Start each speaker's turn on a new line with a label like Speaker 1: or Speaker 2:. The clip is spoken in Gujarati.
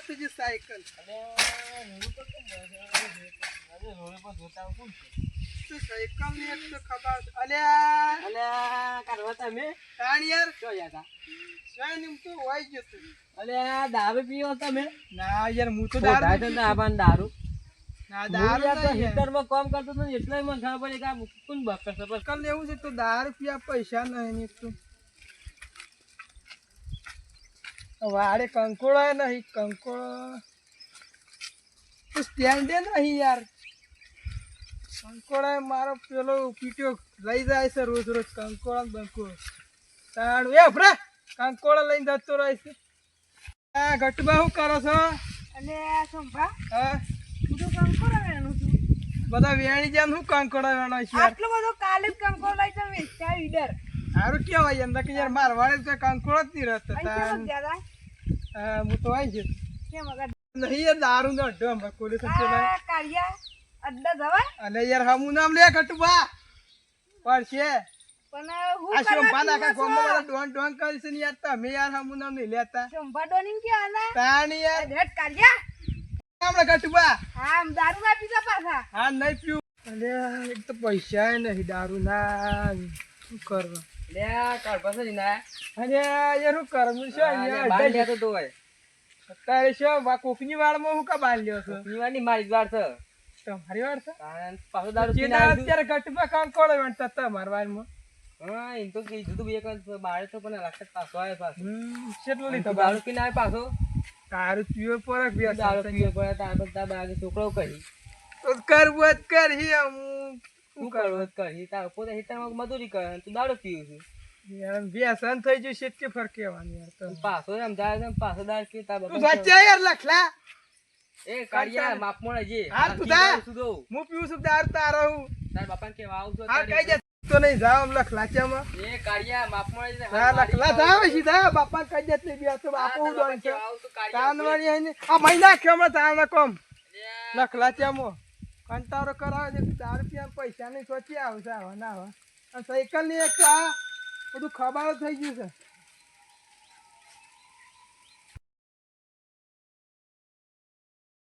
Speaker 1: થઈ ગઈ સાયકલ. તો સાયકલની એક તો ખબર છે. અલ્યા! તાણ યાર સ્વાઈ ને તો હોય જ તું
Speaker 2: દારૂ પીવો તમે
Speaker 1: ના યાર હું તો દારૂ નથી
Speaker 2: દારૂ દારૂ.
Speaker 1: ના
Speaker 2: દારૂ હિટરમાં કામ કરતો તો એટલે મને ખબર પડી કે આ કોણ બકર છે
Speaker 1: સાયકલ લેવું છે તો દારૂ પીવા પૈસા નહીં એક તો. વાડે કંકોળો નહીં કંકોળો. તો સ્ટેન્ડે નહીં યાર. કંકોળો મારો પેલો પીટ્યો લઈ જાય છે રોજ રોજ કંકોળો બંકોળો. તાણ એ ભરે કંકોળો લઈને જતો રહે છે. આ ગટબા શું કરો છો?
Speaker 3: અને સંભા
Speaker 1: હા?
Speaker 3: બધું કંકોડો વેણું છું.
Speaker 1: બધા વેણી જેમ શું કંકોળો વેણો છે
Speaker 3: આટલો બધો કાલે જ કંકોડો લઈ તમે વેચતા ઈડર
Speaker 1: સારું કેવાય એમ કે યાર મારવાડે તો કંકોળ જ નહીં રહેતો હા, તો આવી જઈશ નહીં યાર દારૂ નો અડ્ડો
Speaker 3: અમે અડ્ડા જવાય
Speaker 1: અને યાર હમું નામ લે પડશે
Speaker 3: પણ છો?
Speaker 1: તો પૈસા નહીં દારૂ ના. શું કરવા?
Speaker 2: લે કાળ પાસે ના
Speaker 1: યાર શું કરવું? છે
Speaker 2: બાર લેતો તો હોય.
Speaker 1: અત્યારે શું વા કોકની વાળમાં હું કા બાર લ્યો છો?
Speaker 2: પીવાની મારી જ વાર છે.
Speaker 1: તમારી વાર છે?
Speaker 2: પાછો દારૂ પીને.
Speaker 1: અત્યારે કટુબા કામ કોળે વણતા તમારા વારમાં
Speaker 2: હા એમ તો કીધું તું બે બારે તો પણ લક્ષાત પાછો આવ્યો પાછો.
Speaker 1: કેટલો લીધો
Speaker 2: દારૂ પીને આવ્યો પાછો.
Speaker 1: તારું પીવો પર
Speaker 2: દારૂ પીવો પડે તાર બધા બાગે છોકરો કહી
Speaker 1: તો કરવું જ કર હું
Speaker 2: શું કરવું કરી તાર પોતે હિતામાં મજૂરી કરે તું દારૂ પીવું છું.
Speaker 1: વ્યસન થઈ ગયું છે કે ફરક કહેવાનું યાર તો
Speaker 2: પાછો એમ જાય છે પાછો દારૂ પી તાર
Speaker 1: તું સાચે યાર લખલા.
Speaker 2: એ જે.
Speaker 1: હા, તું જા. હું પીવું છું દારૂ તારો હું.
Speaker 2: તાર બાપાને કેવા આવજો
Speaker 1: હા કઈ જા તો નહીં જાવ આમ
Speaker 2: એ કાઢિયા માપ મળે છે
Speaker 1: હા લખલા જાવ સીધા બાપા કઈ જત નહીં બી તો બાપુ હું દોન છે. તાનવાણી આ મહિના કે હમણાં તારના કોમ લખલા કંટાળો કરાવે છે દારૂ રૂપિયા પૈસા નહીં સોચી આવશે હવે ના આવા. અને સાયકલની એક બધું ખબર થઈ ગયું છે.